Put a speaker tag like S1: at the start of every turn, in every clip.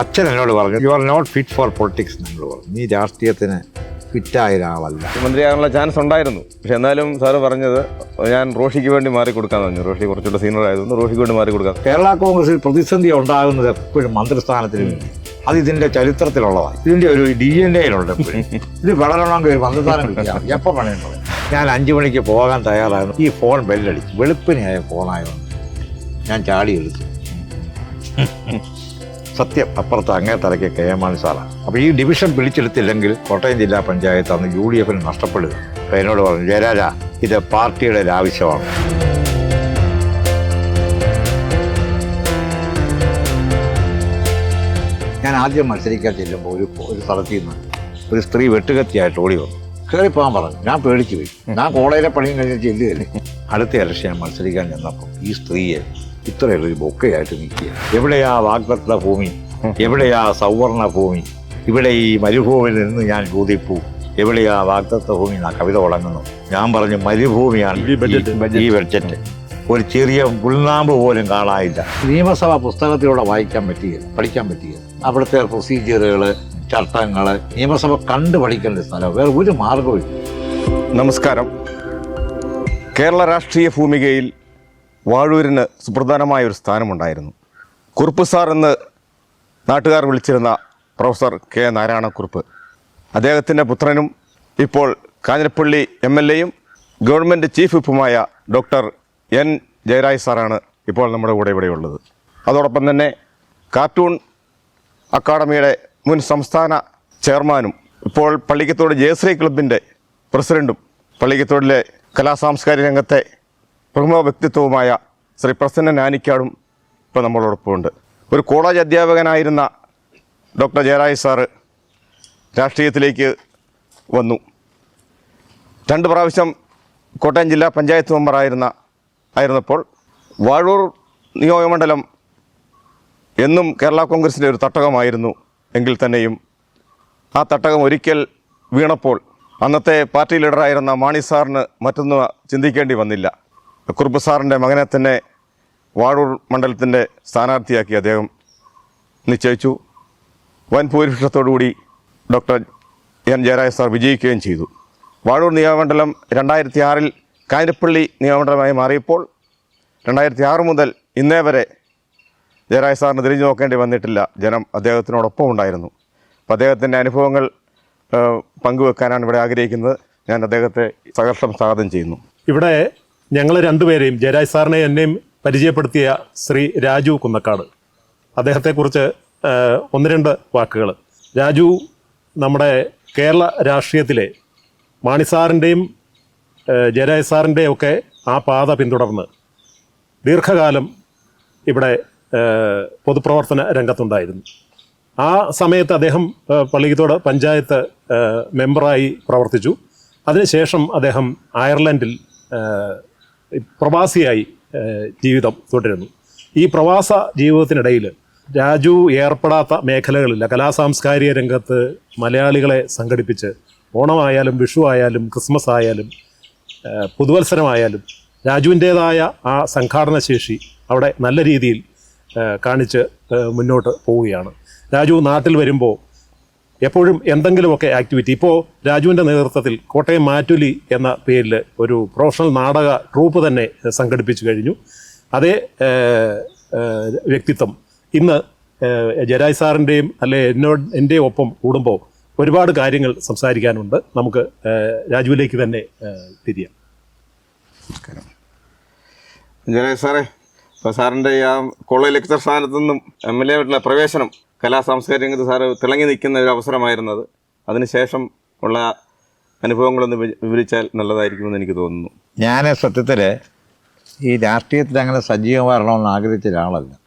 S1: അച്ഛൻ എന്നോട് പറഞ്ഞു you are not fit for politics എന്നോട് പറഞ്ഞു. നീ രാഷ്ട്രീയത്തിന് ഫിറ്റായ ഒരാളല്ല.
S2: മുഖ്യമന്ത്രിയാകാനുള്ള ചാൻസ് ഉണ്ടായിരുന്നു. പക്ഷെ എന്നാലും സാറ് പറഞ്ഞത് ഞാൻ റോഷിക്ക് വേണ്ടി മാറി കൊടുക്കാൻ പറഞ്ഞു. റോഷി കുറച്ചുകൂടെ സീനിയർ ആയതുകൊണ്ട് റോഷിക്ക് വേണ്ടി മാറി കൊടുക്കാം
S1: കേരള കോൺഗ്രസിൽ പ്രതിസന്ധി ഉണ്ടാകുന്നത് എപ്പോഴും മന്ത്രിസ്ഥാനത്തിന് വേണ്ടി. അത് ഇതിന്റെ ചരിത്രത്തിലുള്ളതാണ്. ഇതിന്റെ ഒരു ഡി എൻ എയിലുണ്ട് ഇത് വളരണമെങ്കിൽ ഒരു മന്ത്രിസ്ഥാനം കിട്ടിയാൽ എപ്പോൾ പണിയുണ്ടോ ഞാൻ അഞ്ചു മണിക്ക് പോകാൻ തയ്യാറായിരുന്നു. ഈ ഫോൺ ബെല്ലടിച്ചു വെളുപ്പിനെയായ ഫോണായതുകൊണ്ട് ഞാൻ ചാടി എടുത്തു. സത്യം അപ്പുറത്ത് അങ്ങേ തലയ്ക്ക് കെ എം മാണി സാറാണ് അപ്പോൾ ഈ ഡിവിഷൻ പിടിച്ചെടുത്തില്ലെങ്കിൽ കോട്ടയം ജില്ലാ പഞ്ചായത്ത് അന്ന് യു ഡി എഫിന് നഷ്ടപ്പെടുക. എന്നോട് പറഞ്ഞു ജയരാജ ഇത് പാർട്ടിയുടെ ഒരു ആവശ്യമാണ്. ഞാൻ ആദ്യം മത്സരിക്കാൻ ചെല്ലുമ്പോൾ ഒരു ഒരു സ്ഥലത്തിൽ നിന്ന് ഒരു സ്ത്രീ വെട്ടുകത്തിയായിട്ട് ഓടി വന്നു. കയറിപ്പോകാൻ പറഞ്ഞു. ഞാൻ പേടിച്ചു പോയി. ഞാൻ കോളേജിലെ പണിയും കഴിഞ്ഞ് ചെല്ലുകയല്ലേ. അടുത്ത ഇലക്ഷൻ ഞാൻ മത്സരിക്കാൻ ചെന്നപ്പോൾ ഈ സ്ത്രീയെ ഇത്രയുള്ള ഒരു ബൊക്കയായിട്ട് നിൽക്കുക. എവിടെയാ വാഗ്ദത്ത ഭൂമി? എവിടെയാ സൗവർണ ഭൂമി? ഇവിടെ ഈ മരുഭൂമിയിൽ നിന്ന് ഞാൻ ചോദിപ്പൂ എവിടെയാ വാഗ്ദത്ത ഭൂമി എന്നാ കവിത തുടങ്ങുന്നു. ഞാൻ പറഞ്ഞു മരുഭൂമിയാണ് ഈ- ഈ ബഡ്ജറ്റ് ഒരു ചെറിയ പുൽനാമ്പ് പോലും കാണാനില്ല. നിയമസഭ പുസ്തകത്തിലൂടെ വായിക്കാൻ പറ്റിയ പഠിക്കാൻ പറ്റിയ അവിടുത്തെ പ്രൊസീജിയറുകൾ ചട്ടങ്ങൾ നിയമസഭ കണ്ടു പഠിക്കേണ്ട സ്ഥലം വേറെ ഒരു മാർഗവും
S2: നമസ്കാരം. കേരള രാഷ്ട്രീയ ഭൂമികയിൽ വാഴൂരിന് സുപ്രധാനമായ ഒരു സ്ഥാനമുണ്ടായിരുന്നു. കുറുപ്പ് സാർ എന്ന് നാട്ടുകാർ വിളിച്ചിരുന്ന പ്രൊഫസർ കെ നാരായണക്കുറുപ്പ്. അദ്ദേഹത്തിന്റെ പുത്രനും ഇപ്പോൾ കാഞ്ഞിരപ്പള്ളി എം എൽ എയും ഗവൺമെന്റ് ചീഫ് വിപ്പുമായ ഡോക്ടർ എൻ ജയരാജ് സാറാണ് ഇപ്പോൾ നമ്മുടെ കൂടെ ഇവിടെയുള്ളത് അതോടൊപ്പം തന്നെ കാർട്ടൂൺ അക്കാഡമിയുടെ മുൻ സംസ്ഥാന ചെയർമാനും ഇപ്പോൾ പള്ളിക്കത്തോട് ജയശ്രീ ക്ലബിന്റെ പ്രസിഡന്റും പള്ളിക്കത്തോടിലെ കലാസാംസ്കാരിക രംഗത്തെ പ്രമുഖ വ്യക്തിത്വവുമായ ശ്രീ പ്രസന്ന നാനിക്കാടും ഇപ്പോൾ നമ്മളോടൊപ്പമുണ്ട്. ഒരു കോളേജ് അധ്യാപകനായിരുന്ന ഡോക്ടർ ജയരാജ് സാറ് രാഷ്ട്രീയത്തിലേക്ക് വന്നു. രണ്ട് പ്രാവശ്യം കോട്ടയം ജില്ലാ പഞ്ചായത്ത് മെമ്പറായിരുന്ന ആയിരുന്നപ്പോൾ വാഴൂർ നിയോജകമണ്ഡലം എന്നും കേരള കോൺഗ്രസിന്റെ ഒരു തട്ടകമായിരുന്നു എങ്കിൽ തന്നെയും ആ തട്ടകം ഒരിക്കൽ വീണപ്പോൾ അന്നത്തെ പാർട്ടി ലീഡറായിരുന്ന മാണി സാറിന് മറ്റൊന്നും ചിന്തിക്കേണ്ടി വന്നില്ല. കുറുപ്പ് മകനെ തന്നെ വാഴൂർ മണ്ഡലത്തിന്റെ സ്ഥാനാർത്ഥിയാക്കി അദ്ദേഹം നിശ്ചയിച്ചു. വൻ ഭൂരിപക്ഷത്തോടുകൂടി ഡോക്ടർ എൻ ജയരാജ് സാർ വിജയിക്കുകയും ചെയ്തു. വാഴൂർ നിയമമണ്ഡലം രണ്ടായിരത്തി ആറിൽ കാഞ്ഞിരപ്പള്ളി നിയമമണ്ഡലമായി മാറിയപ്പോൾ രണ്ടായിരത്തി ആറ് മുതൽ ഇന്നേ വരെ ജയരാജ് സാറിന് തിരിഞ്ഞു നോക്കേണ്ടി വന്നിട്ടില്ല. ജനം അദ്ദേഹത്തിനോടൊപ്പം ഉണ്ടായിരുന്നു. അപ്പോൾ അദ്ദേഹത്തിന്റെ അനുഭവങ്ങൾ പങ്കുവെക്കാനാണ് ഇവിടെ ആഗ്രഹിക്കുന്നത്. ഞാൻ അദ്ദേഹത്തെ സഹർഷം സ്വാഗതം ചെയ്യുന്നു.
S3: ഇവിടെ ഞങ്ങൾ രണ്ടുപേരെയും ജയരാജ് സാറിനെ എന്നെയും പരിചയപ്പെടുത്തിയ ശ്രീ രാജു കുന്നക്കാട്. അദ്ദേഹത്തെക്കുറിച്ച് ഒന്ന് രണ്ട് വാക്കുകൾ രാജു നമ്മുടെ കേരള രാഷ്ട്രീയത്തിലെ മാണി സാറിന്റെയും ജയരാജ് സാറിന്റെയും ഒക്കെ ആ പാത പിന്തുടർന്ന് ദീർഘകാലം ഇവിടെ പൊതുപ്രവർത്തന രംഗത്തുണ്ടായിരുന്നു. ആ സമയത്ത് അദ്ദേഹം പള്ളിക്കത്തോട് പഞ്ചായത്ത് മെമ്പറായി പ്രവർത്തിച്ചു. അതിനുശേഷം അദ്ദേഹം അയർലൻഡിൽ പ്രവാസിയായി ജീവിതം തുടരുന്നു. ഈ പ്രവാസ ജീവിതത്തിനിടയിൽ രാജു ഏർപ്പെടാത്ത മേഖലകളില്ല. കലാ സാംസ്കാരിക രംഗത്ത് മലയാളികളെ സംഘടിപ്പിച്ച് ഓണമായാലും വിഷു ആയാലും ക്രിസ്മസ് ആയാലും പുതുവത്സരമായാലും രാജുവിന്റേതായ ആ സംഘാടന ശേഷി അവിടെ നല്ല രീതിയിൽ കാണിച്ച് മുന്നോട്ട് പോവുകയാണ്. രാജു നാട്ടിൽ വരുമ്പോൾ എപ്പോഴും എന്തെങ്കിലുമൊക്കെ ആക്ടിവിറ്റി ഇപ്പോൾ രാജുവിന്റെ നേതൃത്വത്തിൽ കോട്ടയം മാറ്റുലി എന്ന പേരിൽ ഒരു പ്രൊഫഷണൽ നാടക ട്രൂപ്പ് തന്നെ സംഘടിപ്പിച്ചു കഴിഞ്ഞു. അതേ വ്യക്തിത്വം. ഇന്ന് ജരായ് സാറിന്റെയും അല്ലെ എന്നോട് എന്റെയും ഒപ്പം കൂടുമ്പോൾ ഒരുപാട് കാര്യങ്ങൾ സംസാരിക്കാനുണ്ട്. നമുക്ക് രാജുവിലേക്ക് തന്നെ തിരിയാം.
S2: ജയരാജ് സാറേ ഇപ്പോൾ സാറിന്റെ ആ കോളേജ് ലെക്ചർ സ്ഥാനത്തു നിന്നും എം എൽ എ പ്രവേശനം കലാ സാംസ്കാരിക രംഗത്ത് സാറ് തിളങ്ങി നിൽക്കുന്ന ഒരു അവസരമായിരുന്നത്. അതിനുശേഷം ഉള്ള അനുഭവങ്ങളൊന്ന് വിവരിച്ചാൽ നല്ലതായിരിക്കുമെന്ന് എനിക്ക് തോന്നുന്നു.
S1: ഞാൻ സത്യത്തിൽ ഈ രാഷ്ട്രീയത്തിൽ അങ്ങനെ സജീവമാകണമെന്ന് ആഗ്രഹിച്ച ഒരാളല്ല.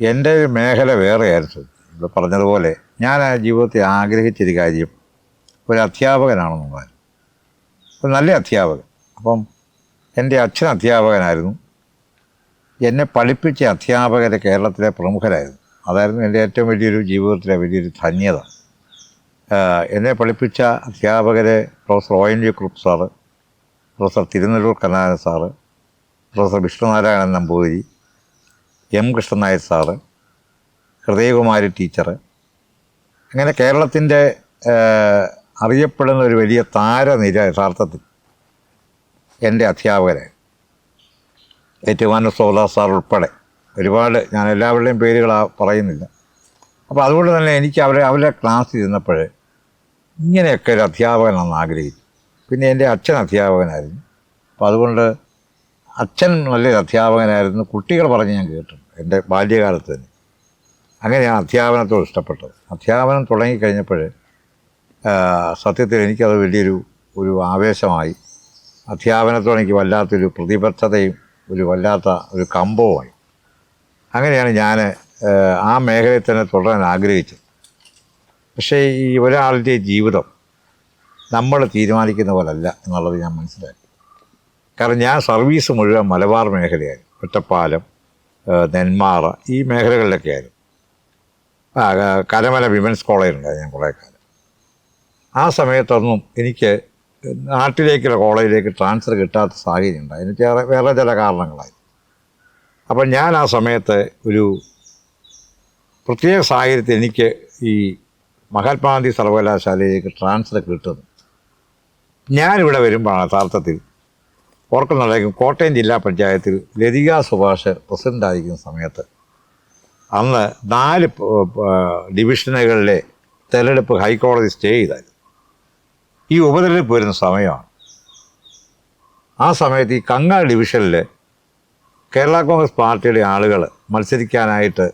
S1: എന്റെ ഒരു മേഖല വേറെയായിരുന്നു ഇവിടെ പറഞ്ഞതുപോലെ ഞാൻ ആ ജീവിതത്തിൽ ആഗ്രഹിച്ചൊരു കാര്യം ഒരു അധ്യാപകനാണെന്നുള്ളത് ഒരു നല്ല അധ്യാപകൻ. അപ്പം എന്റെ അച്ഛൻ അധ്യാപകനായിരുന്നു. എന്നെ പഠിപ്പിച്ച അധ്യാപകരെ കേരളത്തിലെ പ്രമുഖരായിരുന്നു. അതായിരുന്നു എന്റെ ഏറ്റവും വലിയൊരു ജീവിതത്തിലെ വലിയൊരു ധന്യത. എന്നെ പഠിപ്പിച്ച അധ്യാപകരെ professor O N G Kurup sir professor Thirunellur Kanaran sir professor Vishnunarayanan Namboothiri M Krishnan Nair sir Hridayakumari teacher അങ്ങനെ കേരളത്തിന്റെ അറിയപ്പെടുന്ന ഒരു വലിയ താരനിര യഥാർത്ഥത്തിൽ എന്റെ അധ്യാപകരെ ഏറ്റുമാനൂർ സോദാ സാർ ഉൾപ്പെടെ. ഒരുപാട് ഞാൻ എല്ലാവരുടെയും പേരുകൾ പറയുന്നില്ല. അപ്പോൾ അതുകൊണ്ട് തന്നെ എനിക്ക് അവരെ അവരെ ക്ലാസ്സിൽ ഇരുന്നപ്പോൾ ഇങ്ങനെയൊക്കെ ഒരു അധ്യാപകനാണെന്ന് ആഗ്രഹിച്ചു. പിന്നെ എന്റെ അച്ഛൻ അധ്യാപകനായിരുന്നു. അപ്പോൾ അതുകൊണ്ട് അച്ഛൻ നല്ലൊരു അധ്യാപകനായിരുന്നു. കുട്ടികൾ പറഞ്ഞ് ഞാൻ കേട്ടു എന്റെ ബാല്യകാലത്ത് തന്നെ. അങ്ങനെയാണ് അധ്യാപനത്തോട് ഇഷ്ടപ്പെട്ടത് അധ്യാപനം തുടങ്ങിക്കഴിഞ്ഞപ്പോൾ സത്യത്തിൽ എനിക്കത് വലിയൊരു ഒരു ആവേശമായി. അധ്യാപനത്തോട് എനിക്ക് വല്ലാത്തൊരു പ്രതിബദ്ധതയും ഒരു വല്ലാത്ത ഒരു കമ്പവുമായി. അങ്ങനെയാണ് ഞാൻ ആ മേഖലയിൽ തന്നെ തുടരാൻ ആഗ്രഹിച്ചത്. പക്ഷേ ഈ ഒരാളുടെ ജീവിതം നമ്മൾ തീരുമാനിക്കുന്ന പോലല്ല എന്നുള്ളത് ഞാൻ മനസ്സിലാക്കി. കാരണം ഞാൻ സർവീസ് മുഴുവൻ മലബാർ മേഖലയായിരുന്നു. ഒറ്റപ്പാലം നെന്മാറ ഈ മേഖലകളിലൊക്കെ ആയിരുന്നു. കരമല വിമൻസ് കോളേജുണ്ടായിരുന്നു ഞാൻ കുറേ കാലം. ആ സമയത്തൊന്നും എനിക്ക് നാട്ടിലേക്കുള്ള കോളേജിലേക്ക് ട്രാൻസ്ഫർ കിട്ടാത്ത സാഹചര്യം ഉണ്ടായി. എനിക്ക് വേറെ ചില കാരണങ്ങളായി. അപ്പം ഞാൻ ആ സമയത്ത് ഒരു പ്രത്യേക സാഹചര്യത്തിൽ എനിക്ക് ഈ മഹാത്മാഗാന്ധി സർവകലാശാലയിലേക്ക് ട്രാൻസ്ഫർ കിട്ടുന്നു. ഞാനിവിടെ വരുമ്പോഴാണ് യഥാർത്ഥത്തിൽ ഓർക്കുന്നുണ്ടായിരിക്കും കോട്ടയം ജില്ലാ പഞ്ചായത്തിൽ ലതിക സുഭാഷ് പ്രസിഡന്റായിരിക്കുന്ന സമയത്ത് അന്ന് നാല് ഡിവിഷനുകളിലെ തെരഞ്ഞെടുപ്പ് ഹൈക്കോടതി സ്റ്റേ ചെയ്തായിരുന്നു. ഈ ഉപതെരഞ്ഞെടുപ്പ് വരുന്ന സമയമാണ്. ആ സമയത്ത് ഈ കങ്ങാട് ഡിവിഷനിൽ കേരള കോൺഗ്രസ് പാർട്ടിയുടെ ആളുകൾ മത്സരിക്കാനായിട്ട്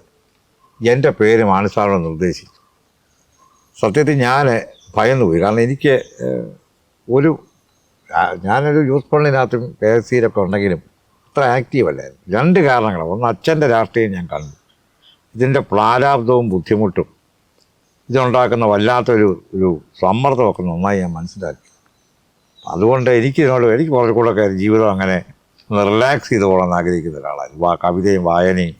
S1: എന്റെ പേര് മാനസാറിനെ നിർദ്ദേശിച്ചു സത്യത്തിൽ ഞാൻ ഭയന്നുപോയി. കാരണം എനിക്ക് ഒരു ഞാനൊരു യൂത്ത് ഫണ്ടിനകത്തും കെ എസ് സിയിലൊക്കെ ഉണ്ടെങ്കിലും അത്ര ആക്റ്റീവ് അല്ലായിരുന്നു. രണ്ട് കാരണങ്ങളാണ്. ഒന്ന് അച്ഛന്റെ രാഷ്ട്രീയം ഞാൻ കണ്ടു. ഇതിന്റെ പ്രാരാബ്ദവും ബുദ്ധിമുട്ടും ഇതുണ്ടാക്കുന്ന വല്ലാത്തൊരു ഒരു സമ്മർദ്ദമൊക്കെ നന്നായി ഞാൻ മനസ്സിലാക്കി. അതുകൊണ്ട് എനിക്ക് ഇതിനോട് എനിക്ക് കുറച്ചുകൂടെ ജീവിതം അങ്ങനെ റിലാക്സ് ചെയ്ത് പോകണം ആഗ്രഹിക്കുന്ന ഒരാളായിരുന്നു. വാ കവിതയും വായനയും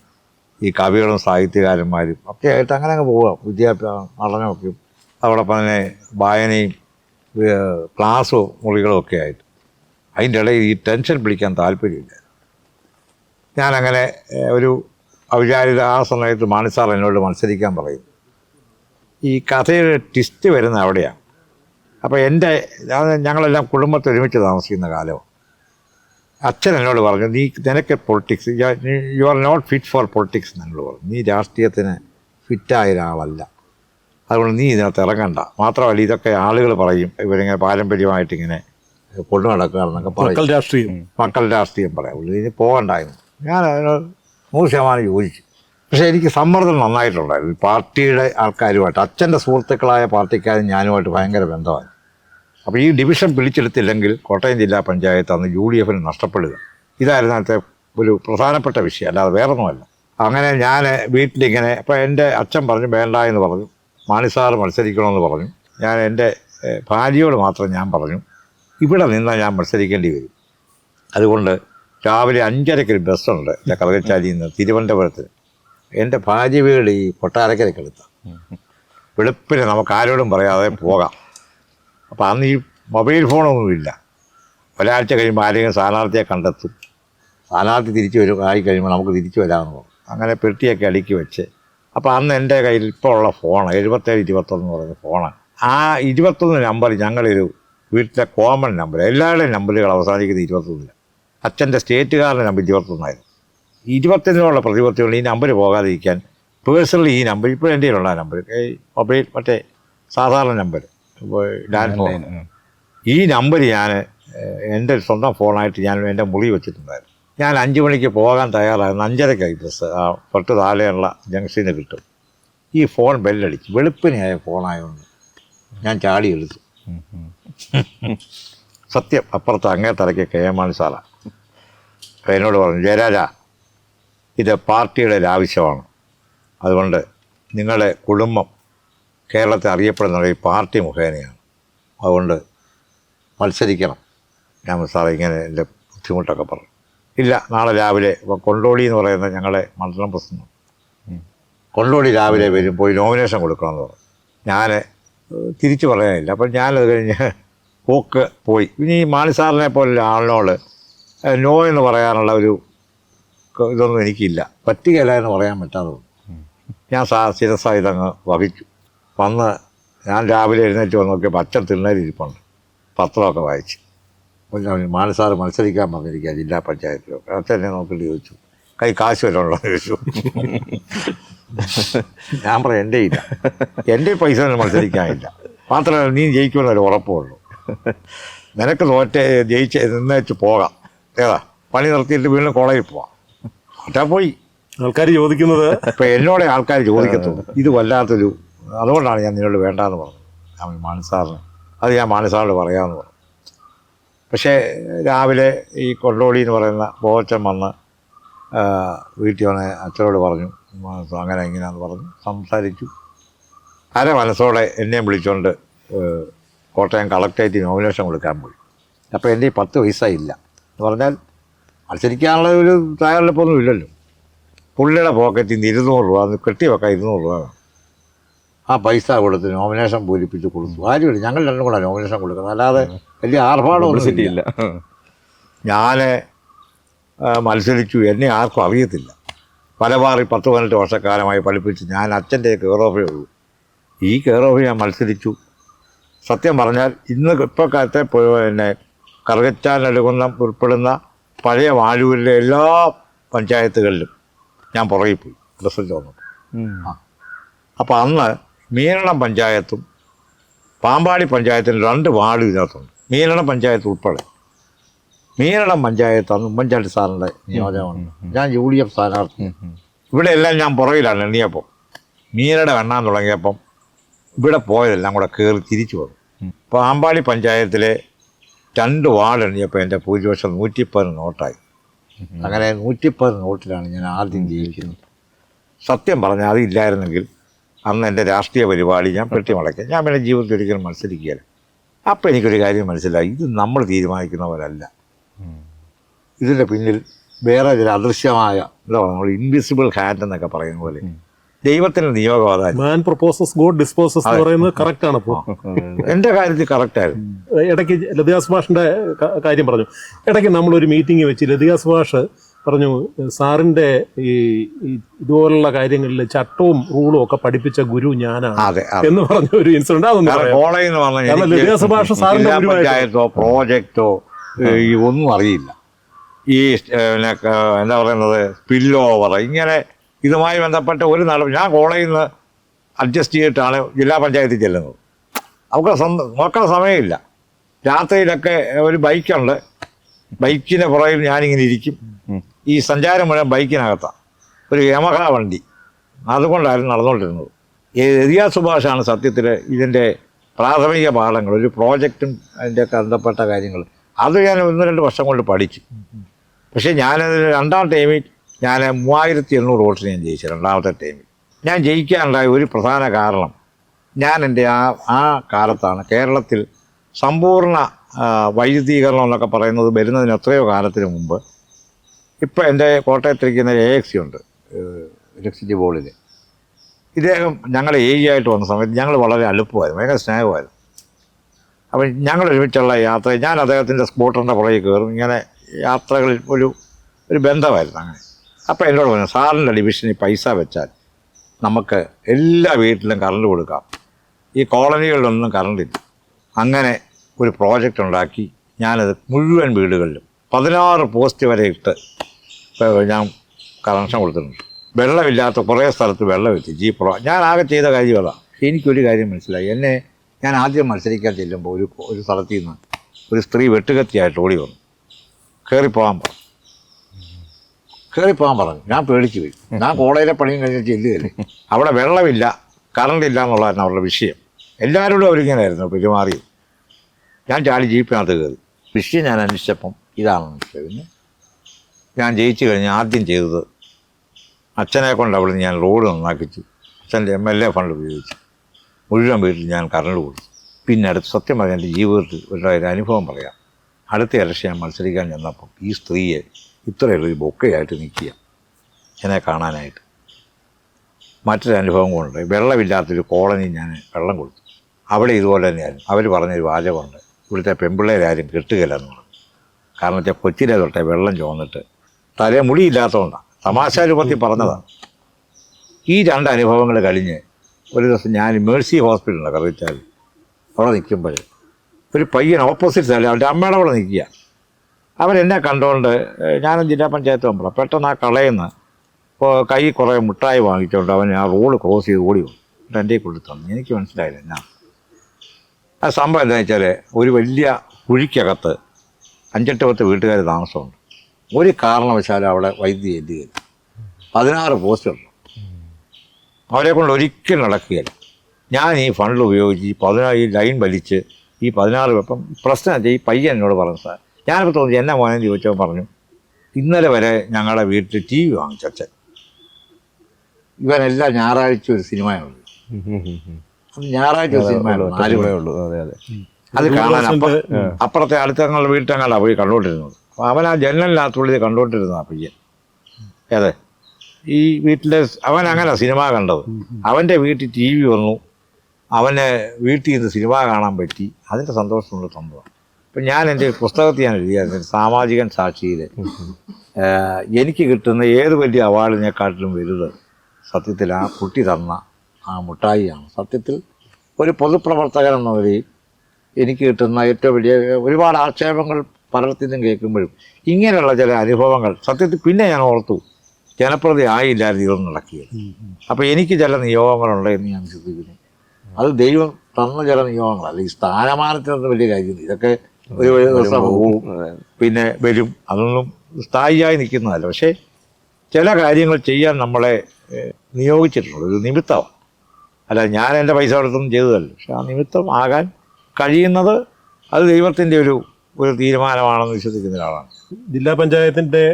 S1: ഈ കവികളും സാഹിത്യകാരന്മാരും ഒക്കെ ആയിട്ട് അങ്ങനെ അങ്ങ് പോവുക വിദ്യാഭ്യാസം പഠനമൊക്കെ അതോടൊപ്പം തന്നെ വായനയും ക്ലാസ്സോ മുറികളും ഒക്കെ ആയിട്ട്. അതിന്റെ ഇടയിൽ ഈ ടെൻഷൻ പിടിക്കാൻ താല്പര്യമില്ല. ഞാനങ്ങനെ ഒരു അവിചാരിത ആ സമയത്ത് മാണിസാർ എന്നോട് മത്സരിക്കാൻ പറയും. ഈ കഥയുടെ ട്വിസ്റ്റ് വരുന്ന അവിടെയാണ്. അപ്പോൾ എന്റെ ഞങ്ങളെല്ലാം കുടുംബത്തെ ഒരുമിച്ച് താമസിക്കുന്ന കാലം അച്ഛൻ എന്നോട് പറഞ്ഞു നീ നിനക്ക് politics you are not fit for politics എന്നോട് പറഞ്ഞു. നീ രാഷ്ട്രീയത്തിന് ഫിറ്റായ ഒരാളല്ല അതുകൊണ്ട് നീ ഇതിനകത്ത് ഇറങ്ങണ്ട. മാത്രമല്ല ഇതൊക്കെ ആളുകൾ പറയും. ഇവരിങ്ങനെ പാരമ്പര്യമായിട്ട് ഇങ്ങനെ കൊണ്ടു നടക്കുകയാണെന്നൊക്കെ പറയും.
S3: മക്കൾ രാഷ്ട്രീയം.
S1: മക്കൾ രാഷ്ട്രീയം പറയാം. ഇനി പോകണ്ടായിരുന്നു. ഞാൻ അതിനോട് നൂറ് ശതമാനം യോജിച്ചു. പക്ഷേ എനിക്ക് സമ്മർദ്ദം നന്നായിട്ടുണ്ടായിരുന്നു. പാർട്ടിയുടെ ആൾക്കാരുമായിട്ട് അച്ഛന്റെ സുഹൃത്തുക്കളായ പാർട്ടിക്കാരും ഞാനുമായിട്ട് ഭയങ്കര ബന്ധമായി അപ്പോൾ ഈ ഡിവിഷൻ പിടിച്ചെടുത്തില്ലെങ്കിൽ കോട്ടയം ജില്ലാ പഞ്ചായത്ത് അന്ന് യു ഡി എഫിന് നഷ്ടപ്പെടുക. ഇതായിരുന്നു അന്നത്തെ ഒരു പ്രധാനപ്പെട്ട വിഷയം അല്ലാതെ വേറൊന്നുമല്ല. അങ്ങനെ ഞാൻ വീട്ടിലിങ്ങനെ അപ്പോൾ എന്റെ അച്ഛൻ പറഞ്ഞു വേണ്ട എന്ന് പറഞ്ഞു. മാണിസാർ മത്സരിക്കണമെന്ന് പറഞ്ഞു. ഞാൻ എന്റെ ഭാര്യയോട് മാത്രം ഞാൻ പറഞ്ഞു ഇവിടെ നിന്നാൽ ഞാൻ മത്സരിക്കേണ്ടി വരും. അതുകൊണ്ട് രാവിലെ അഞ്ചരയ്ക്ക് ഒരു ബസ്സുണ്ട് എന്റെ കറുകച്ചാലിയിൽ നിന്ന് തിരുവനന്തപുരത്ത്. എന്റെ ഭാര്യ വീട് ഈ കൊട്ടാരക്കരയ്ക്കടുത്ത. വെളുപ്പിന് നമുക്ക് ആരോടും പറയാതെ പോകാം. അപ്പോൾ അന്ന് ഈ മൊബൈൽ ഫോണൊന്നുമില്ല. ഒരാഴ്ച കഴിയുമ്പോൾ ആരെങ്കിലും സ്ഥാനാർത്ഥിയെ കണ്ടെത്തും. സ്ഥാനാർത്ഥി തിരിച്ചു വരും ആയി കഴിയുമ്പോൾ നമുക്ക് തിരിച്ചു വരാമെന്ന് പറഞ്ഞു. അങ്ങനെ പെട്ടിയൊക്കെ അടുക്കി വെച്ച്. അപ്പോൾ അന്ന് എന്റെ കയ്യിൽ ഇപ്പോൾ ഉള്ള ഫോൺ എഴുപത്തേഴ് ഇരുപത്തൊന്ന് പറയുന്ന ഫോണാണ്. ആ ഇരുപത്തൊന്ന് നമ്പർ ഞങ്ങളൊരു വീട്ടിലെ കോമൺ നമ്പർ എല്ലാവരുടെയും നമ്പറുകൾ അവസാനിക്കുന്നത് ഇരുപത്തൊന്നില്ല അച്ഛന്റെ സ്റ്റേറ്റുകാരുടെ നമ്പർ ഇരുപത്തൊന്നായിരുന്നു. ഇരുപത്തൊന്നിനുള്ള പ്രതിപത്തിയുള്ള ഈ നമ്പർ പോകാതിരിക്കാൻ പേഴ്സണലി ഈ നമ്പർ ഇപ്പോഴും എന്റെ കയ്യിലുള്ള നമ്പർ മൊബൈൽ മറ്റേ സാധാരണ നമ്പർ. ഫോൺ ഈ നമ്പർ ഞാൻ എന്റെ സ്വന്തം ഫോണായിട്ട് ഞാൻ എന്റെ മുറി വെച്ചിട്ടുണ്ടായിരുന്നു. ഞാൻ അഞ്ച് മണിക്ക് പോകാൻ തയ്യാറായിരുന്നു. അഞ്ചരക്കായി ബസ് ആ പൊട്ട് താഴെയുള്ള ജംഗ്ഷനിൽ നിന്ന് കിട്ടും. ഈ ഫോൺ ബെല്ലടിച്ചു വെളുപ്പിനെയായ ഫോണായതുകൊണ്ട് ഞാൻ ചാടി എടുത്തു സത്യം അപ്പുറത്ത് അങ്ങേ തലയ്ക്ക് കെ എം മാണി സാറാ. എന്നോട് പറഞ്ഞു ജയരാജ ഇത് പാർട്ടിയുടെ ആവശ്യമാണ് അതുകൊണ്ട് നിങ്ങളുടെ കുടുംബം കേരളത്തെ അറിയപ്പെടുന്ന ഒരു പാർട്ടി മുഖേനയാണ്. അതുകൊണ്ട് മത്സരിക്കണം. ഞാൻ സാറേ ഇങ്ങനെ എന്റെ ബുദ്ധിമുട്ടൊക്കെ പറഞ്ഞു ഇല്ല നാളെ രാവിലെ ഇപ്പോൾ കൊണ്ടോടി എന്ന് പറയുന്ന ഞങ്ങളെ മണ്ഡലം പ്രസിഡന്റ്. കൊണ്ടോടി രാവിലെ വരും പോയി നോമിനേഷൻ കൊടുക്കണമെന്ന് പറഞ്ഞു. ഞാൻ തിരിച്ചു പറയാനില്ല. അപ്പം ഞാനത് കഴിഞ്ഞ് പോക്ക് പോയി. ഇനി ഈ മാണി സാറിനെ പോലുള്ള ആളിനോട് നോ എന്ന് പറയാനുള്ള ഒരു ഇതൊന്നും എനിക്കില്ല. പറ്റുകയില്ല എന്ന് പറയാൻ പറ്റാതെ ഞാൻ സാ ശിരസായി ഇതങ്ങ് വഹിച്ചു വന്ന് ഞാൻ രാവിലെ എഴുന്നേറ്റ് വന്നൊക്കെ പത്രം അച്ഛൻ തിണ്ണേരിയിരിപ്പുണ്ട് പത്രമൊക്കെ വായിച്ച്. മാനസാറ് മത്സരിക്കാൻ വന്നിരിക്കുക ജില്ലാ പഞ്ചായത്തിലൊക്കെ അച്ഛൻ എന്നെ നോക്കിയിട്ട് ചോദിച്ചു. കൈ കാശ് വല്ലതും എന്ന് ചോദിച്ചു. ഞാൻ പറയാം എന്റെ ഇല്ല. എന്റെ പൈസ ഒന്നും മത്സരിക്കാനില്ല. മാത്രമല്ല നീ ജയിക്കുമെന്നൊരു ഉറപ്പുള്ളൂ നിനക്ക് തോറ്റ ജയിച്ച് നിന്ന് വെച്ച് പോകാം. ഏതാ? പണി നിർത്തിയിട്ട് വീണ്ടും കോളേജിൽ പോവാം. ഒറ്റാ പോയി.
S3: ആൾക്കാർ ചോദിക്കുന്നത്
S1: ഇപ്പം എന്നോടെ ആൾക്കാർ ചോദിക്കത്തുള്ളൂ. ഇത് വല്ലാത്തൊരു അതുകൊണ്ടാണ് ഞാൻ നിന്നോട് വേണ്ടാന്ന് പറഞ്ഞത്. ഞാൻ മാനസാറിന് അത് ഞാൻ മാനസാറിനോട് പറയാമെന്ന് പറഞ്ഞു. പക്ഷേ രാവിലെ ഈ കൊണ്ടോളി എന്ന് പറയുന്ന ബോച്ചൻ വന്ന് വീട്ടിൽ വന്ന് അച്ഛനോട് പറഞ്ഞു അങ്ങനെ ഇങ്ങനെയാന്ന് പറഞ്ഞു സംസാരിച്ചു. അര മനസ്സോടെ എന്നെയും വിളിച്ചുകൊണ്ട് കോട്ടയം കളക്ടറേറ്റ് നോമിനേഷൻ കൊടുക്കാൻ പോയി. അപ്പോൾ എന്റെ ഈ പത്ത് പൈസയില്ല എന്ന് പറഞ്ഞാൽ മത്സരിക്കാനുള്ള ഒരു തയ്യാറെടുപ്പൊന്നും ഇല്ലല്ലോ. പുള്ളിയുടെ പോക്കറ്റിൽ നിന്ന് ഇരുന്നൂറ് രൂപ കെട്ടി വെക്കാൻ ഇരുന്നൂറ് രൂപ ആ പൈസ കൊടുത്ത് നോമിനേഷൻ പൂരിപ്പിച്ച് കൊടുത്തു. ആരുമില്ല. ഞങ്ങൾ രണ്ടും കൂടെ നോമിനേഷൻ കൊടുക്കുന്നത്. അല്ലാതെ വലിയ
S2: പബ്ലിസിറ്റി
S1: ഇല്ല. ഞാൻ മത്സരിച്ചു. എന്നെ ആർക്കും അറിയത്തില്ല. പലപാറി പത്ത് പതിനെട്ട് വർഷക്കാലമായി പഠിപ്പിച്ച് ഞാൻ അച്ഛന്റെ കെയർ ഓഫേ ഉള്ളൂ. ഈ കെയർ ഓഫ് ഞാൻ മത്സരിച്ചു. സത്യം പറഞ്ഞാൽ ഇന്ന് ഇപ്പോൾ കാലത്തെ പിന്നെ കറുകച്ചാൻ നെടുകുന്നം ഉൾപ്പെടുന്ന പഴയ വാഴൂരിലെ എല്ലാ പഞ്ചായത്തുകളിലും ഞാൻ പുറകിൽ പോയി. പ്രസിഡന്റ് വന്നപ്പോൾ അപ്പോൾ അന്ന് മീനണം പഞ്ചായത്തും പാമ്പാടി പഞ്ചായത്തിന് രണ്ട് വാർഡ് ഇതിനകത്തുണ്ട്. മീനണം പഞ്ചായത്ത് ഉൾപ്പെടെ. മീനണം പഞ്ചായത്താണ് അന്ന് ഉമ്മൻചാണ്ടി സാറിന്റെ നിയോജകമാണ്. ഞാൻ യു ഡി എഫ് സ്ഥാനാർത്ഥി. ഇവിടെ എല്ലാം ഞാൻ പുറകിലാണ് എണ്ണിയപ്പോൾ മീനട എണ്ണാൻ തുടങ്ങിയപ്പം ഇവിടെ പോയതെല്ലാം കൂടെ കയറി തിരിച്ചു വന്നു. പാമ്പാടി പഞ്ചായത്തിലെ രണ്ട് വാർഡ് എണ്ണിയപ്പോൾ എന്റെ ഭൂരിപക്ഷം നൂറ്റിപ്പതിന് നോട്ടായി. അങ്ങനെ നൂറ്റിപ്പത് നോട്ടിലാണ് ഞാൻ ആദ്യം ജയിക്കുന്നത്. സത്യം പറഞ്ഞാൽ അതില്ലായിരുന്നെങ്കിൽ അന്ന് എന്റെ രാഷ്ട്രീയ പരിപാടി ഞാൻ പെട്ടി മുളയ്ക്കാം. ഞാൻ പിന്നെ ജീവിതത്തിൽ ഒരിക്കലും മത്സരിക്കുകയില്ല. അപ്പോൾ എനിക്കൊരു കാര്യം മനസ്സിലായി. ഇത് നമ്മൾ തീരുമാനിക്കുന്നവരല്ല. ഇതിന്റെ പിന്നിൽ വേറെ ചില അദൃശ്യമായ എന്താ പറയുക നമ്മൾ ഇൻവിസിബിൾ ഹാൻഡ് എന്നൊക്കെ പറയുന്ന പോലെ. ദൈവത്തിന്റെ നിയോഗം അതായിരുന്നു
S3: മാൻ പ്രൊപ്പോസസ് ഗോഡ് ഡിസ്പോസസ് എന്ന് പറയുന്നത് കറക്റ്റ് ആണ് ഇപ്പോൾ
S1: എന്റെ കാര്യത്തിൽ കറക്റ്റായിരുന്നു
S3: ഇടയ്ക്ക് ലതികാസ് സുഭാഷിന്റെ കാര്യം പറഞ്ഞു. ഇടയ്ക്ക് നമ്മളൊരു മീറ്റിംഗ് വെച്ച് ലതികാസ് സുഭാഷ് പറഞ്ഞു സാറിന്റെ ഈ ഇതുപോലുള്ള കാര്യങ്ങളിൽ ചട്ടവും റൂളും ഒക്കെ പഠിപ്പിച്ച ഗുരു ഞാനാണ് എന്ന് പറഞ്ഞ ഒരു ഇൻസിഡന്റ്
S1: എനിക്ക്
S3: സാറിന്റെ
S1: പഞ്ചായത്തോ പ്രോജക്റ്റോ ഈ ഒന്നും അറിയില്ല. ഈ എന്താ പറയുന്നത് സ്പിൽ ഓവർ ഇങ്ങനെ ഇതുമായി ബന്ധപ്പെട്ട ഒരു നടപടി. ഞാൻ കോളേജിൽ നിന്ന് അഡ്ജസ്റ്റ് ചെയ്തിട്ടാണ് ജില്ലാ പഞ്ചായത്തിൽ ചെല്ലുന്നത്. അവർക്ക് സ്വന്തം നോക്കാൻ സമയമില്ല. രാത്രിയിലൊക്കെ ഒരു ബൈക്കുണ്ട് ബൈക്കിന്റെ പുറകിൽ ഞാനിങ്ങനെ ഇരിക്കും. ഈ സഞ്ചാരം മുഴുവൻ ബൈക്കിനകത്താണ് ഒരു യമഹ വണ്ടി. അതുകൊണ്ടായിരുന്നു നടന്നുകൊണ്ടിരുന്നത്. എരിയ സുഭാഷാണ് സത്യത്തിൽ ഇതിന്റെ പ്രാഥമിക പാഠങ്ങൾ ഒരു പ്രോജക്റ്റും അതിന്റെ ബന്ധപ്പെട്ട കാര്യങ്ങൾ. അത് ഞാൻ ഒന്ന് രണ്ട് വർഷം കൊണ്ട് പഠിച്ചു. പക്ഷേ ഞാനത് രണ്ടാം ടൈമിൽ ഞാൻ മൂവായിരത്തി എണ്ണൂറ് വോട്ടിന് ഞാൻ ജയിച്ചു രണ്ടാമത്തെ ടൈമിൽ. ഞാൻ ജയിക്കാനുണ്ടായ ഒരു പ്രധാന കാരണം ഞാൻ എന്റെ ആ ആ കാലത്താണ് കേരളത്തിൽ സമ്പൂർണ വൈദ്യുതീകരണം എന്നൊക്കെ പറയുന്നത് വരുന്നതിന് എത്രയോ കാലത്തിന് മുമ്പ് ഇപ്പം എന്റെ കോട്ടയത്തിരിക്കുന്ന എ എക്സി ഉണ്ട് ഇലക്ട്രിസിറ്റി ബോർഡിൽ ഇദ്ദേഹം ഞങ്ങൾ ആയിട്ട് വന്ന സമയത്ത് ഞങ്ങൾ വളരെ അലുപ്പമായിരുന്നു ഭയങ്കര സ്നേഹമായിരുന്നു. അപ്പം ഞങ്ങൾ ഒരുമിച്ചുള്ള യാത്ര ഞാൻ അദ്ദേഹത്തിന്റെ സ്കൂട്ടറിന്റെ പുറകിൽ കയറും ഇങ്ങനെ യാത്രകളിൽ ഒരു ഒരു ബന്ധമായിരുന്നു അങ്ങനെ. അപ്പോൾ എന്നോട് പറഞ്ഞു സാറിന്റെ ഡിവിഷനിൽ പൈസ വെച്ചാൽ നമുക്ക് എല്ലാ വീട്ടിലും കറണ്ട് കൊടുക്കാം. ഈ കോളനികളിലൊന്നും കറണ്ടില്ല. അങ്ങനെ ഒരു പ്രോജക്റ്റ് ഉണ്ടാക്കി ഞാനത് മുഴുവൻ വീടുകളിലും പതിനാറ് പോസ്റ്റ് വരെ ഇട്ട് ഞാൻ കണക്ഷൻ കൊടുത്തിട്ടുണ്ട്. വെള്ളമില്ലാത്ത കുറേ സ്ഥലത്ത് വെള്ളം എത്തി. ജി പ്രോ ഞാൻ ആകെ ചെയ്ത കാര്യം അതാ എനിക്കൊരു കാര്യം മനസ്സിലായി. എന്നെ ഞാൻ ആദ്യം മത്സരിക്കാൻ ചെല്ലുമ്പോൾ ഒരു ഒരു സ്ഥലത്തു നിന്ന് ഒരു സ്ത്രീ വെട്ടുകത്തിയായിട്ട് ഓടി വന്നു. കയറിപ്പോകാൻ പറഞ്ഞു. കയറിപ്പോകാൻ പറഞ്ഞു. ഞാൻ പേടിച്ചു പോയി. ഞാൻ കോളേജിലെ പണിയും കഴിഞ്ഞ് ചെല്ലുകയല്ലേ. അവിടെ വെള്ളമില്ല കറണ്ട് ഇല്ല എന്നുള്ളതായിരുന്നു അവരുടെ വിഷയം. എല്ലാവരോടും അവരിങ്ങനെയായിരുന്നു പെരുമാറിയത്. ഞാൻ ചാടി ജീപ്പിനകത്ത് കയറി. വിഷയം ഞാൻ അന്വേഷിച്ചപ്പം ഇതാണ് മനസ്സിലായത്. ഞാൻ ജയിച്ചു കഴിഞ്ഞ് ആദ്യം ചെയ്തത് അച്ഛനെ കൊണ്ട് അവിടെ ഞാൻ റോഡ് നന്നാക്കിച്ചു. അച്ഛന്റെ എം എൽ എ ഫണ്ട് ഉപയോഗിച്ച്. മുഴുവൻ വീട്ടിൽ ഞാൻ കറണ്ട് കൊടുത്തു. പിന്നെ അടുത്ത് സത്യം പറഞ്ഞാൽ എന്റെ ജീവിതത്തിൽ ഒരു അനുഭവം പറയാം. അടുത്ത ഇലക്ഷൻ ഞാൻ മത്സരിക്കാൻ ചെന്നപ്പം ഈ സ്ത്രീയെ ഇത്രയുള്ള ഒരു ബൊക്കയായിട്ട് നിൽക്കുക. എന്നെ കാണാനായിട്ട്. മറ്റൊരു അനുഭവം കൊണ്ട് വെള്ളമില്ലാത്തൊരു കോളനി ഞാൻ വെള്ളം കൊടുത്തു. അവിടെ ഇതുപോലെ തന്നെയായിരുന്നു. അവർ പറഞ്ഞൊരു വാചകമുണ്ട്. ഇവിടുത്തെ പെമ്പിള്ളേരാരും കെട്ടുകയില്ല പറഞ്ഞു. കാരണം വെച്ചാൽ കൊച്ചിലെ തൊട്ടേ വെള്ളം ചോന്നിട്ട് തലേ മുടിയില്ലാത്തതുകൊണ്ടാണ് തമാശ രൂപത്തിൽ പറഞ്ഞതാണ്. ഈ രണ്ട് അനുഭവങ്ങൾ കഴിഞ്ഞ് ഒരു ദിവസം ഞാൻ മേഴ്സി ഹോസ്പിറ്റലിലാണ് കറിച്ചാൽ അവിടെ നിൽക്കുമ്പോൾ ഒരു പയ്യൻ ഓപ്പോസിറ്റ് സ്ഥലം അവന്റെ അമ്മയുടെ അവിടെ നിൽക്കുക. അവരെന്നെ കണ്ടുകൊണ്ട് ഞാനും ജില്ലാ പഞ്ചായത്ത് മെമ്പറാണ് പെട്ടെന്ന് ആ കളയുന്ന ഇപ്പോൾ കൈ കുറേ മുട്ടായി വാങ്ങിച്ചുകൊണ്ട് അവൻ ആ റോഡ് ക്രോസ് ചെയ്ത് ഓടി എന്നിട്ട് എന്റെ കൊടുത്തു എനിക്ക് മനസ്സിലായില്ല എന്നാ. ആ സംഭവം എന്താണെന്ന് വെച്ചാൽ ഒരു വലിയ കുഴിക്കകത്ത് അഞ്ചെട്ട് പത്ത് വീട്ടുകാർ താമസമുണ്ട്. ഒരു കാരണവശാലും അവിടെ വൈദ്യുതി എല്ലുകയില്ല പതിനാറ് പോസ്റ്റ് ഉണ്ട് അവരെ കൊണ്ട് ഒരിക്കലും നടക്കുകയില്ല. ഞാൻ ഈ ഫണ്ട് ഉപയോഗിച്ച് ഈ പതിനാറ് ലൈൻ വലിച്ച് ഈ പതിനാറ് ഇപ്പം പ്രശ്നം ഈ പയ്യൻ എന്നോട് പറഞ്ഞു സാർ ഞാനിപ്പോൾ തോന്നി എന്നാ മോനെന്ന് ചോദിച്ചപ്പോൾ പറഞ്ഞു ഇന്നലെ വരെ ഞങ്ങളുടെ വീട്ടിൽ ടി വി വാങ്ങിച്ച അച്ഛൻ. ഇവനെല്ലാം ഞായറാഴ്ച ഒരു സിനിമയുള്ളൂ അത് ഞായറാഴ്ച ഒരു സിനിമയുള്ളൂ നാല്
S2: ഉള്ളൂ അതെ അതെ.
S1: അത് കാണാൻ അടുത്ത അപ്പുറത്തെ അടുത്തങ്ങളുടെ വീട്ടങ്ങളാണ് പോയി കണ്ടുകൊണ്ടിരുന്നത് അപ്പോൾ അവൻ ആ ജനലിനകത്തുള്ളിൽ കണ്ടുകൊണ്ടിരുന്ന ആ പയ്യൻ. അതെ ഈ വീട്ടിലെ അവൻ അങ്ങനെ സിനിമ കണ്ടത്. അവന്റെ വീട്ടിൽ ടി വി വന്നു. അവനെ വീട്ടിൽ നിന്ന് സിനിമ കാണാൻ പറ്റി. അതിന്റെ സന്തോഷമുള്ള സംഭവം. അപ്പം ഞാൻ എന്റെ പുസ്തകത്തിൽ ഞാൻ എഴുതിയായിരുന്നു സാമാജികൻ സാക്ഷിയിൽ എനിക്ക് കിട്ടുന്ന ഏത് വലിയ അവാർഡിനെക്കാട്ടിലും വലുത് സത്യത്തിൽ ആ കുട്ടി തന്ന ആ മുട്ടായിയാണ്. സത്യത്തിൽ ഒരു പൊതുപ്രവർത്തകൻ എന്ന നിലയിൽ എനിക്ക് കിട്ടുന്ന ഏറ്റവും വലിയ ഒരുപാട് ആക്ഷേപങ്ങൾ പലർത്തിൽ നിന്നും കേൾക്കുമ്പോഴും ഇങ്ങനെയുള്ള ചില അനുഭവങ്ങൾ സത്യത്തിൽ പിന്നെ ഞാൻ ഓർത്തു. ജനപ്രതി ആയില്ലായിരുന്നു ഇതൊന്നും നടക്കിയത്. അപ്പോൾ എനിക്ക് ചില നിയോഗങ്ങളുണ്ട് എന്ന് ഞാൻ ചിന്തിക്കുന്നു. അത് ദൈവം തന്ന ചില നിയോഗങ്ങളല്ല ഈ സ്ഥാനമാനത്തിനൊന്നും വലിയ കാര്യമില്ല ഇതൊക്കെ ഒരു ദിവസം പോവും പിന്നെ വരും. അതൊന്നും സ്ഥായിയായി നിൽക്കുന്നതല്ല. പക്ഷേ ചില കാര്യങ്ങൾ ചെയ്യാൻ നമ്മളെ നിയോഗിച്ചിട്ടുണ്ട്. ഒരു നിമിത്തമാണ് അല്ല ഞാൻ എന്റെ പൈസ കൊടുത്തൊന്നും ചെയ്തതല്ല. പക്ഷെ ആ നിമിത്തം ആകാൻ കഴിയുന്നത് അത് ദൈവത്തിന്റെ ഒരു ഒരു തീരുമാനമാണെന്ന് വിശ്വസിക്കുന്ന ഒരാളാണ്.
S3: ജില്ലാ പഞ്ചായത്തിന്റെ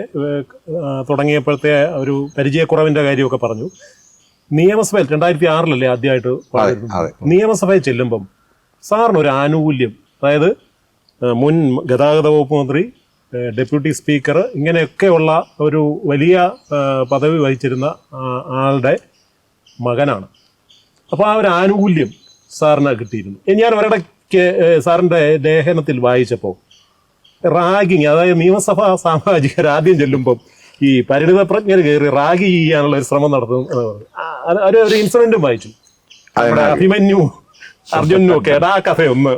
S3: തുടങ്ങിയപ്പോഴത്തെ ഒരു പരിചയക്കുറവിന്റെ കാര്യമൊക്കെ പറഞ്ഞു. നിയമസഭയിൽ രണ്ടായിരത്തി ആറിലല്ലേ ആദ്യമായിട്ട്. നിയമസഭയിൽ ചെല്ലുമ്പം സാറിന് ഒരു ആനുകൂല്യം അതായത് മുൻ ഗതാഗത വകുപ്പ് മന്ത്രി ഡെപ്യൂട്ടി സ്പീക്കർ ഇങ്ങനെയൊക്കെയുള്ള ഒരു വലിയ പദവി വഹിച്ചിരുന്ന ആളുടെ മകനാണ്. അപ്പോൾ ആ ഒരു ആനുകൂല്യം സാറിന് കിട്ടിയിരുന്നു. ഞാൻ ഒരിടയ്ക്ക് സാറിന്റെ സാറിന്റെ ലേഖനത്തിൽ വായിച്ചപ്പോൾ റാഗിങ് അതായത് നിയമസഭാ സാമാജികർ ആദ്യം ചെല്ലുമ്പം ഈ പരിണിത പ്രജ്ഞർ കയറി റാഗി ചെയ്യാനുള്ള ഒരു ശ്രമം നടത്തും. അത് ഒരു ഇൻസിഡന്റും വായിച്ചു. അഭിമന്യു അർജുനും ഒക്കെ ആ കഥ ഒന്ന്.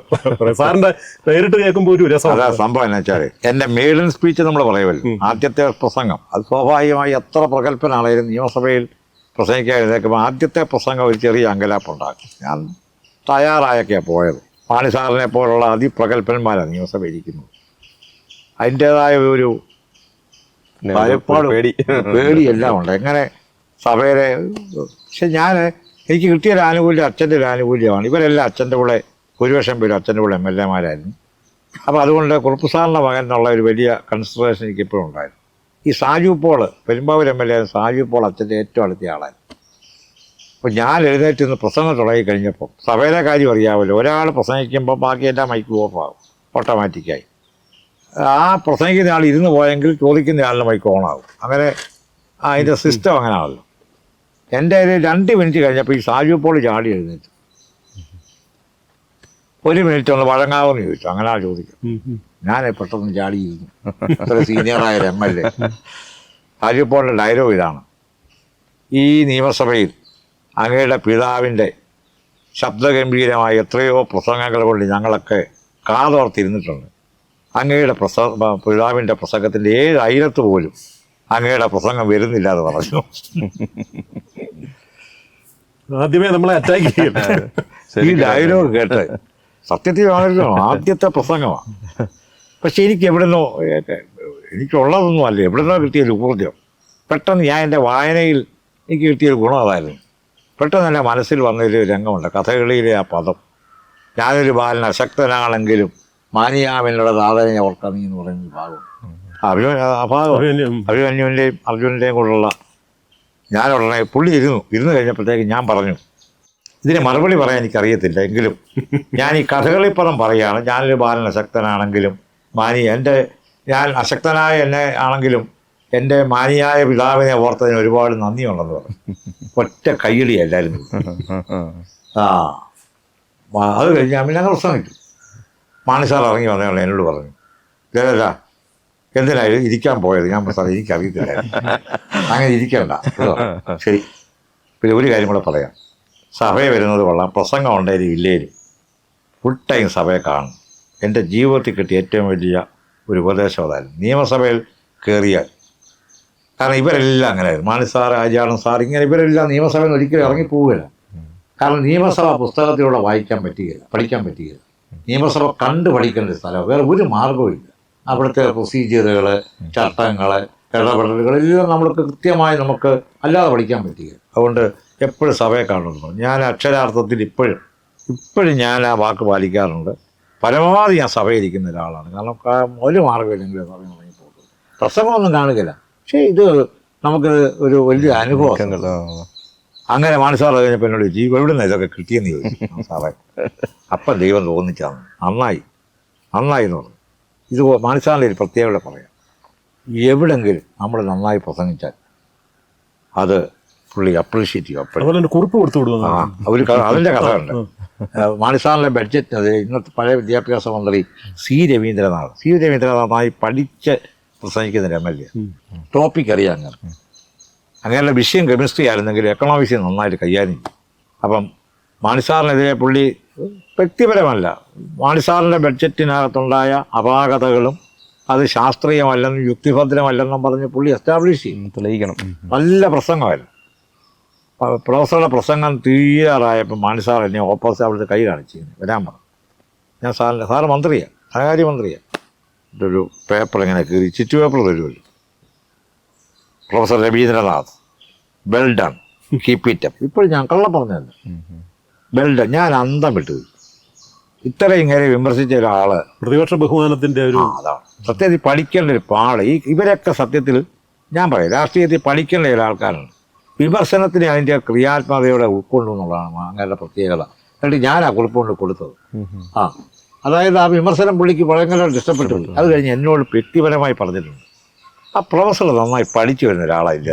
S3: സാറിന്റെ നേരിട്ട് കേൾക്കുമ്പോൾ ഒരു രസം
S1: സംഭവം എന്ന് വെച്ചാൽ എന്റെ മെയ്ഡൻ സ്പീച്ച് നമ്മൾ പറയുമല്ലോ ആദ്യത്തെ പ്രസംഗം. അത് സ്വാഭാവികമായി എത്ര പ്രഗത്ഭനാണെങ്കിലും നിയമസഭയിൽ പ്രസംഗിക്കാൻ എഴുന്നേക്കുമ്പോൾ ആദ്യത്തെ പ്രസംഗം ഒരു ചെറിയ അങ്കലാപ്പുണ്ടാക്കും ഞാൻ തയ്യാറായൊക്കെയാണ് പോയത്. മാണി സാറിനെ പോലുള്ള അതിപ്രഗത്ഭന്മാരാണ് നിയമസഭ ഇരിക്കുന്നത്. അതിന്റെതായ ഒരു ഭയപ്പാട്
S2: പേടി.
S1: പേടിയെല്ലാം ഉണ്ട്. എങ്ങനെ സഭയിലെ പക്ഷെ ഞാൻ എനിക്ക് കിട്ടിയ ഒരു ആനുകൂല്യം അച്ഛന്റെ ഒരു ആനുകൂല്യമാണ്. ഇവരെല്ലാം അച്ഛന്റെ കൂടെ ഭൂരിപക്ഷം പേരും അച്ഛന്റെ കൂടെ എം എൽ എമാരായിരുന്നു. അപ്പോൾ അതുകൊണ്ട് കുറുപ്പ് സാറിന്റെ മകൻ എന്നുള്ള ഒരു വലിയ കൺസിഡറേഷൻ എനിക്ക് ഇപ്പോഴും ഉണ്ടായിരുന്നു. ഈ Saju Paul Perumbavoor M L A Saju Paul അച്ഛന്റെ ഏറ്റവും അടുത്ത ആളായിരുന്നു. അപ്പോൾ ഞാൻ എഴുന്നേറ്റ് നിന്ന് പ്രസംഗം തുടങ്ങി കഴിഞ്ഞപ്പോൾ സഭയിലെ കാര്യം അറിയാമല്ലോ. ഒരാൾ പ്രസംഗിക്കുമ്പോൾ ബാക്കി എല്ലാം മൈക്ക് ഓഫ് ആകും. ഓട്ടോമാറ്റിക്കായി ആ പ്രസംഗിക്കുന്ന ആൾ ഇരുന്ന് പോയെങ്കിൽ ചോദിക്കുന്ന ആളിന് മൈക്ക് ഓണാകും അങ്ങനെ ആ അതിന്റെ സിസ്റ്റം അങ്ങനെ ആണല്ലോ എന്റെ ഒരു രണ്ട് മിനിറ്റ് കഴിഞ്ഞപ്പോൾ ഈ സാജു പോൾ ചാടി എഴുന്നേറ്റ്. ഒരു മിനിറ്റ് ഒന്ന് വഴങ്ങാവെന്ന് ചോദിച്ചു. അങ്ങനെ ആ ചോദിക്കും. ഞാൻ പെട്ടെന്ന് ചാടിയിരുന്നു. അത്ര സീനിയറായ ഒരു എം എൽ എ. സാജു പോളിന്റെ ഡയലോഗ് ഇതാണ്. ഈ നിയമസഭയിൽ അങ്ങയുടെ പിതാവിന്റെ ശബ്ദഗംഭീരമായ എത്രയോ പ്രസംഗങ്ങൾ കൊണ്ട് ഞങ്ങളൊക്കെ കാതോർത്തിരുന്നിട്ടുണ്ട്. അങ്ങയുടെ പ്രസ പിതാവിന്റെ പ്രസംഗത്തിന്റെ ഏഴ് അയിലത്ത് പോലും അങ്ങയുടെ പ്രസംഗം വരുന്നില്ല എന്ന് പറഞ്ഞു.
S3: ആദ്യമേ നമ്മളെ അറ്റാക്ക് ചെയ്യും
S1: ഈ ഡയലോഗ് കേട്ട് സത്യത്തിൽ ആണല്ലോ ആദ്യത്തെ പ്രസംഗമാണ് പക്ഷെ എനിക്ക് എവിടുന്നോ എനിക്കുള്ളതൊന്നും അല്ല എവിടുന്നോ കിട്ടിയൊരു ഊർജം. പെട്ടെന്ന് ഞാൻ എന്റെ വായനയിൽ എനിക്ക് കിട്ടിയൊരു ഗുണം അതായിരുന്നു. പെട്ടെന്ന് എന്റെ മനസ്സിൽ വന്നൊരു രംഗമുണ്ട് കഥകളിയിലെ ആ പദം. ഞാനൊരു ബാലൻ അശക്തനാണെങ്കിലും മാനിയാമിനുള്ള നാഥനെ ഓർക്കണി എന്ന് പറയുന്ന ഭാഗം. അഭിമ
S3: അഭിമന്യു-
S1: അഭിമന്യുവിന്റെയും അർജുനന്റെയും കൂടെയുള്ള ഞാൻ ഉടനെ പുള്ളി ഇരുന്നു. ഇരുന്ന് കഴിഞ്ഞപ്പോഴത്തേക്ക് ഞാൻ പറഞ്ഞു ഇതിന് മറുപടി പറയാൻ എനിക്കറിയത്തില്ല എങ്കിലും ഞാൻ ഈ കഥകളി പറം പറയുകയാണ് ഞാനൊരു ബാലൻ അശക്തനാണെങ്കിലും മാനി എന്റെ ഞാൻ അശക്തനായ എന്നെ ആണെങ്കിലും എന്റെ മാനിയായ പിതാവിനെ ഓർത്തതിന് ഒരുപാട് നന്ദിയുണ്ടെന്ന് പറഞ്ഞു. ഒറ്റ എല്ലാവരും ആ. അത് അത് കഴിഞ്ഞ് ഞാൻ പ്രശ്നം പ്രസംഗിച്ചു. മാണി സാർ ഇറങ്ങി വന്നയാൾ എന്നോട് പറഞ്ഞു ദേവല എന്തിനായാലും ഇരിക്കാൻ പോയത്? ഞാൻ സാറേ എനിക്കറിയത്തില്ല. അങ്ങനെ ഇരിക്കണ്ട. ശരി. പിന്നെ ഒരു കാര്യം കൂടെ പറയാം. സഭയെ വരുന്നത് കൊള്ളാം. പ്രസംഗം ഉണ്ടായാലും ഇല്ലേലും ഫുൾ ടൈം സഭയെ കാണും എന്റെ ജീവിതത്തിൽ കിട്ടിയ ഏറ്റവും വലിയ ഒരു ഉപദേശം അതായിരുന്നു. നിയമസഭയിൽ കയറിയാൽ. കാരണം ഇവരെല്ലാം അങ്ങനെയായിരുന്നു മാണി സാർ സാർ ഇങ്ങനെ ഇവരെല്ലാം നിയമസഭയിൽ നിന്ന് ഒരിക്കലും ഇറങ്ങിപ്പോവുകയില്ല. കാരണം നിയമസഭാ പുസ്തകത്തിലൂടെ വായിക്കാൻ പറ്റുകയില്ല പഠിക്കാൻ പറ്റുകയില്ല. നിയമസഭ കണ്ടു പഠിക്കേണ്ട ഒരു സ്ഥലം. വേറെ ഒരു മാർഗവും അവിടുത്തെ പ്രൊസീജിയറുകൾ ചട്ടങ്ങൾ ഇടപെടലുകൾ എല്ലാം നമ്മൾക്ക് കൃത്യമായി നമുക്ക് അല്ലാതെ പഠിക്കാൻ പറ്റുക അതുകൊണ്ട് എപ്പോഴും സഭയെ കാണുന്നു. ഞാൻ അക്ഷരാർത്ഥത്തിൽ ഇപ്പോഴും ഇപ്പോഴും ഞാൻ ആ വാക്ക് പാലിക്കാറുണ്ട്. പരമാവധി ഞാൻ സഭയിരിക്കുന്ന ഒരാളാണ്. കാരണം ഒരു മാർഗമില്ലെങ്കിൽ സഭ പോകുന്നത് പ്രസംഗമൊന്നും കാണുകയില്ല. പക്ഷേ ഇത് നമുക്ക് ഒരു വലിയ അനുഭവം. അങ്ങനെ മാനസാർ കഴിഞ്ഞപ്പോൾ എന്നോട് ചോദിച്ചു "ഈ എവിടെ നിന്ന് ഇതൊക്കെ കിട്ടിയെന്ന് ചോദിച്ചു? സാറേ അപ്പം ദൈവം തോന്നിച്ചാണ് നന്നായി. നന്നായി എന്ന് പറഞ്ഞു. ഇത് മാനസാറിന്റെ ഒരു പ്രത്യേകത പറയാം. എവിടെങ്കിലും നമ്മൾ നന്നായി പ്രസംഗിച്ചാൽ അത് പുള്ളി അപ്രീഷിയേറ്റ് ചെയ്യും അപ്പോഴും.
S3: കുറിപ്പ് കൊടുത്തു
S1: ആ
S3: അവർ
S1: ഒരു കഥ അതിന്റെ കഥയുണ്ട് മാണിസാറിന്റെ ബഡ്ജറ്റ് അത് ഇന്നത്തെ പഴയ വിദ്യാഭ്യാസ മന്ത്രി സി രവീന്ദ്രനാഥ്. സി രവീന്ദ്രനാഥായി പഠിച്ച് പ്രസംഗിക്കുന്ന എം എൽ എ. ടോപ്പിക് അറിയാം അങ്ങനെ അങ്ങനെയുള്ള വിഷയം കെമിസ്ട്രി ആയിരുന്നെങ്കിൽ എക്കണോമിക്സ് നന്നായിട്ട് കൈകാര്യം ചെയ്യും. അപ്പം മാണിസാറിനെതിരെ പുള്ളി വ്യക്തിപരമല്ല. മാണിസാറിന്റെ ബഡ്ജറ്റിനകത്തുണ്ടായ അപാകതകളും അത് ശാസ്ത്രീയമല്ലെന്നും യുക്തിഭദ്രമല്ലെന്നും പറഞ്ഞ് പുള്ളി എസ്റ്റാബ്ലിഷ് ചെയ്യും.
S4: തെളിയിക്കണം.
S1: നല്ല പ്രസംഗമായിരുന്നു. പ്രൊഫസറുടെ പ്രസംഗം തീരാറായപ്പോൾ മാണിസാർ എന്നെ ഓപ്പോസിറ്റ് അവിടുത്തെ കൈ കാണിച്ചു വരാൻ പറഞ്ഞു. ഞാൻ സാറിന്റെ സാറ് മന്ത്രിയാണ് ധനകാര്യമന്ത്രിയാണ്. ഒരു പേപ്പർ ഇങ്ങനെ കീറി ചിറ്റു പേപ്പർ തരുമല്ലോ professor Ravindranath. Well done keep it up ഇപ്പോഴും ഞാൻ കള്ളം പറഞ്ഞതല്ല? വെൽ ഡൺ ഞാൻ അന്തം വിട്ടു. ഇത്രയും ഇങ്ങനെ വിമർശിച്ച ഒരാൾ
S3: പ്രതിപക്ഷ ബഹുമാനത്തിന്റെ ഒരു
S1: അതാണ് സത്യത്തിൽ പഠിക്കേണ്ട ഒരു പാട് ഈ ഇവരൊക്കെ സത്യത്തിൽ ഞാൻ പറയാം രാഷ്ട്രീയത്തിൽ പഠിക്കേണ്ട ഒരു ആൾക്കാരാണ്. വിമർശനത്തിന് അതിന്റെ ക്രിയാത്മകതയോടെ ഉൾക്കൊണ്ടു എന്നുള്ളതാണ് അങ്ങനെ പ്രത്യേകത. എന്നിട്ട് ഞാൻ ആ കുളിപ്പുകൊണ്ട് കൊടുത്തത്. ആ. അതായത് ആ വിമർശനം പുള്ളിക്ക് ഭയങ്കരമായിട്ട് ഇഷ്ടപ്പെട്ടു. അത് കഴിഞ്ഞ് എന്നോട് വ്യക്തിപരമായി പറഞ്ഞിട്ടുണ്ട്. ആ പ്രൊഫസർ നന്നായി പഠിച്ചു വരുന്ന ഒരാളായില്ല